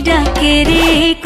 ডাকে রে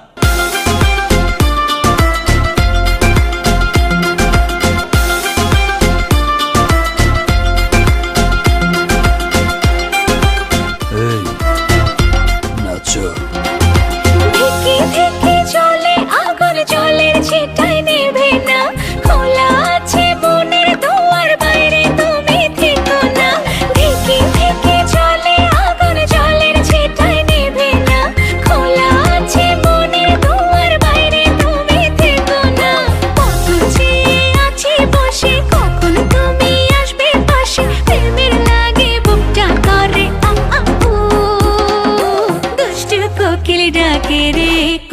রে